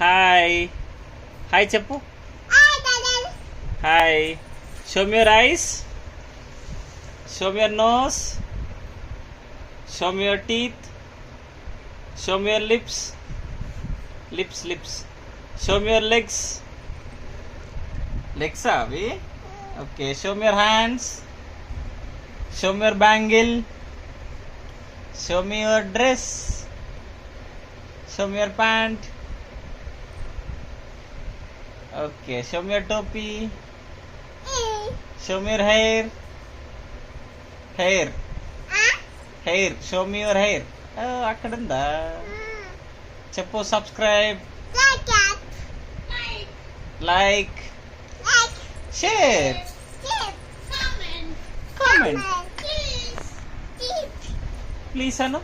hi hi చెప్పు hi షోమ్ your eyes షోమ్ your nose షోమ్ your teeth షోమ్ your lips lips lips షోమ్ your legs legs అవి okay షోమ్ your hands షోమ్ your bangle show me your dress show me your pant okay show me your topi show me your hair hair hair show me your hair అక్కడ ఉందా చెప్పు subscribe like share comment please Anu